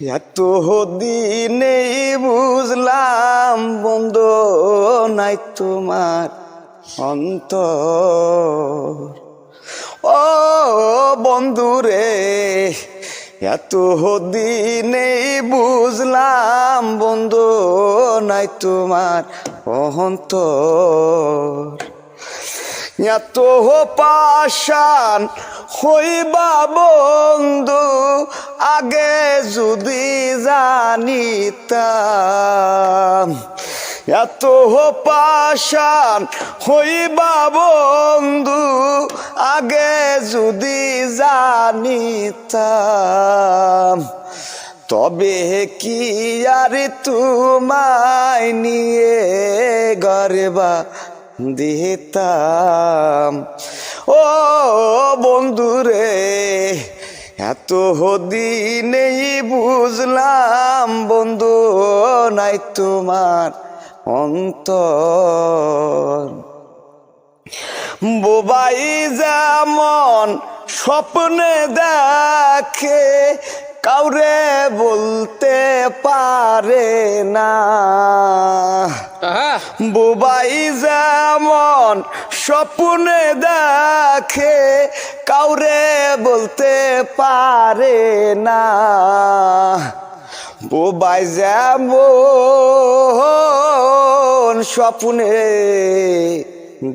এত দিনে বুঝলাম বন্ধ নাই তোমার অন্তর। ও বন্ধু রে, এত দিনে বুঝলাম বন্ধু নাই তোমার অন্তর। এত পাশান হইবা বন্ধু, আগে যদি জানিতাম। এত পাশান হইবা বন্ধু, আগে যদি জানিতাম। তবে কি আর তোমায় নিয়ে গর্বা দিতাম। ও বন্ধুরে এত দিনেই বুঝলাম বন্ধু নাই তোমার অন্তর। বোবাই যেমন স্বপ্নে দেখে, কাউরে বলতে পারে না। বুবাই যেমন স্বপ্নে দেখে কাউরে বলতে পারে না। বুবাই যেমন স্বপ্নে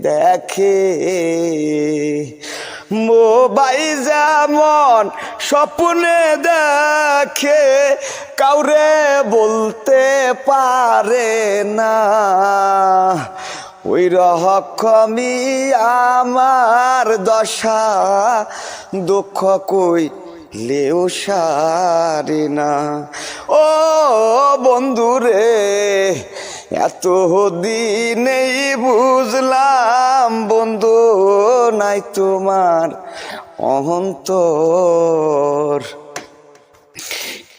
দেখে মোবাই যেমন স্বপ্নে দেখে, কাউরে বলতে পারে না। ওই রকমই আমার দশা, দুঃখ কই লেও সারে না। ও বন্ধুরে এত দিনেই বুঝলাম বন্ধু নাই তোমার অহন্তর।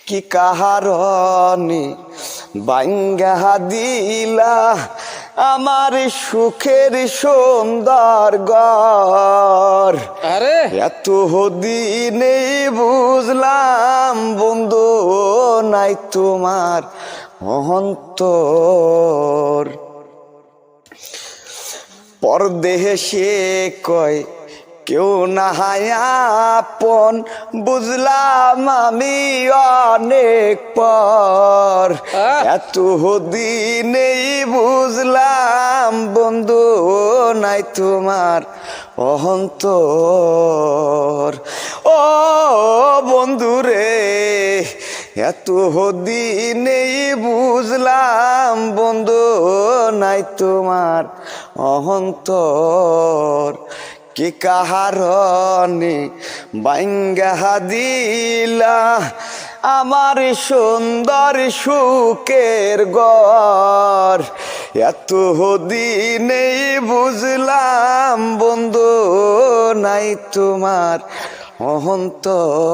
কি কাহারণে বাঙ্গা দিলা আমার সুখের সুন্দর গর আরে এত দিনে বুঝলাম বন্ধু নাই তোমার অহন্তর। পরদেশে কয় কেউ না আপন? বুঝলাম আমি অনেক পর! এত দিনেই বুঝলাম বন্ধু নাই তোমার অহন্তর। ও বন্ধু রে, এত দিনেই বুঝলাম বন্ধু নাই তোমার অহন্তর। কি কাহারণে বাঙ্গা দিলা আমার সুন্দর সুখের গর এত দিনেই বুঝলাম বন্ধু নাই তোমার অহন্তর।